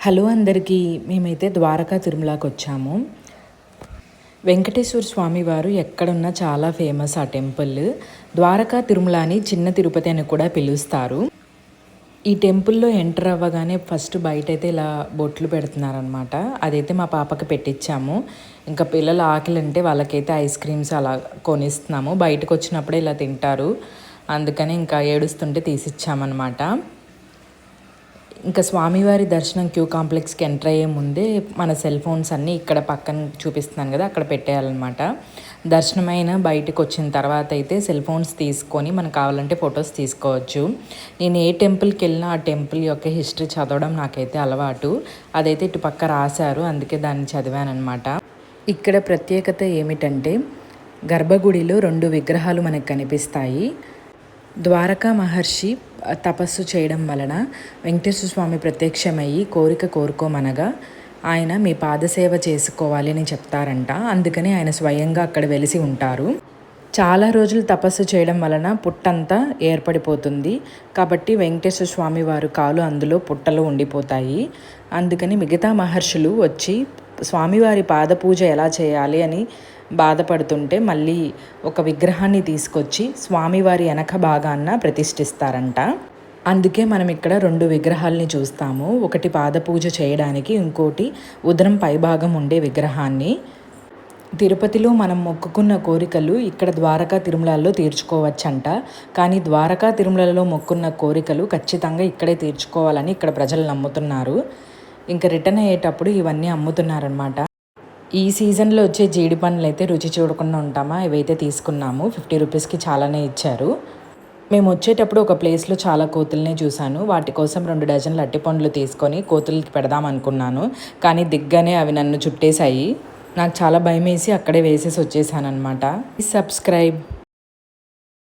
Hello అందరికీ మేమైతే ద్వారకా తిరుమలకి వచ్చాము. వెంకటేశ్వర స్వామి వారు ఎక్కడున్నా చాలా ఫేమస్ ఆ టెంపుల్. ద్వారకా తిరుమల అని చిన్న తిరుపతి అని కూడా పిలుస్తారు. ఈ టెంపుల్లో ఎంటర్ అవ్వగానే ఫస్ట్ బయట అయితే ఇలా బొట్లు పెడుతున్నారనమాట అదైతే మా పాపకి పెట్టించాము ఇంకా పిల్లలు ఆకలి అంటే వాళ్ళకైతే ఐస్ క్రీమ్స్ అలా కొనిస్తున్నాము. బయటకు వచ్చినప్పుడే ఇలా తింటారు. అందుకని ఇంకా ఏడుస్తుంటే తీసిచ్చామన్నమాట. ఇంకా స్వామివారి దర్శనం క్యూ కాంప్లెక్స్కి ఎంటర్ అయ్యే ముందే మన సెల్ ఫోన్స్ అన్నీ ఇక్కడ పక్కన చూపిస్తున్నాను కదా అక్కడ పెట్టేయాలన్నమాట. దర్శనమైన బయటకు వచ్చిన తర్వాత అయితే సెల్ ఫోన్స్ తీసుకొని మనకు కావాలంటే ఫొటోస్ తీసుకోవచ్చు. నేను ఏ టెంపుల్కి వెళ్ళినా ఆ టెంపుల్ యొక్క హిస్టరీ చదవడం నాకైతే అలవాటు. అదైతే ఇటు పక్క రాశారు అందుకే దాన్ని చదివానమాట ఇక్కడ ప్రత్యేకత ఏమిటంటే గర్భగుడిలో రెండు విగ్రహాలు మనకు కనిపిస్తాయి. ద్వారకా మహర్షి తపస్సు చేయడం వలన వెంకటేశ్వర స్వామి ప్రత్యక్షమయ్యి కోరిక కోరుకోమనగా ఆయన మీ పాదసేవ చేసుకోవాలి అని చెప్తారంట. అందుకని ఆయన స్వయంగా అక్కడ వెలిసి ఉంటారు. చాలా రోజులు తపస్సు చేయడం వలన పుట్టంతా ఏర్పడిపోతుంది. కాబట్టి వెంకటేశ్వర స్వామి వారు కాలు అందులో పుట్టలు ఉండిపోతాయి. అందుకని మిగతా మహర్షులు వచ్చి స్వామివారి పాద పూజ ఎలా చేయాలి అని బాధపడుతుంటే మళ్ళీ ఒక విగ్రహాన్ని తీసుకొచ్చి స్వామివారి వెనక భాగాన్న ప్రతిష్ఠిస్తారంట. అందుకే మనం ఇక్కడ రెండు విగ్రహాలని చూస్తాము. ఒకటి పాదపూజ చేయడానికి ఇంకోటి ఉదరం పైభాగం ఉండే విగ్రహాన్ని. తిరుపతిలో మనం మొక్కుకున్న కోరికలు ఇక్కడ ద్వారకా తిరుమలలో తీర్చుకోవచ్చంట. కానీ ద్వారకా తిరుమలలో మొక్కున్న కోరికలు ఖచ్చితంగా ఇక్కడే తీర్చుకోవాలని ఇక్కడ ప్రజలు నమ్ముతున్నారు. ఇంకా రిటర్న్ అయ్యేటప్పుడు ఇవన్నీ అమ్ముతున్నారనమాట ఈ సీజన్లో వచ్చే జీడి పండ్లు అయితే రుచి చూడకుండా ఉంటామా? ఇవైతే తీసుకున్నాము. ఫిఫ్టీ రూపీస్కి చాలానే ఇచ్చారు. మేము వచ్చేటప్పుడు ఒక ప్లేస్లో చాలా కోతుల్ని చూశాను. వాటి కోసం రెండు డజన్లు అట్టి పండ్లు తీసుకొని కోతులకి పెడదాం అనుకున్నాను. కానీ దిగ్గానే అవి నన్ను చుట్టేశాయి. నాకు చాలా భయం వేసి అక్కడే వేసేసి వచ్చేసాను అనమాట సబ్స్క్రైబ్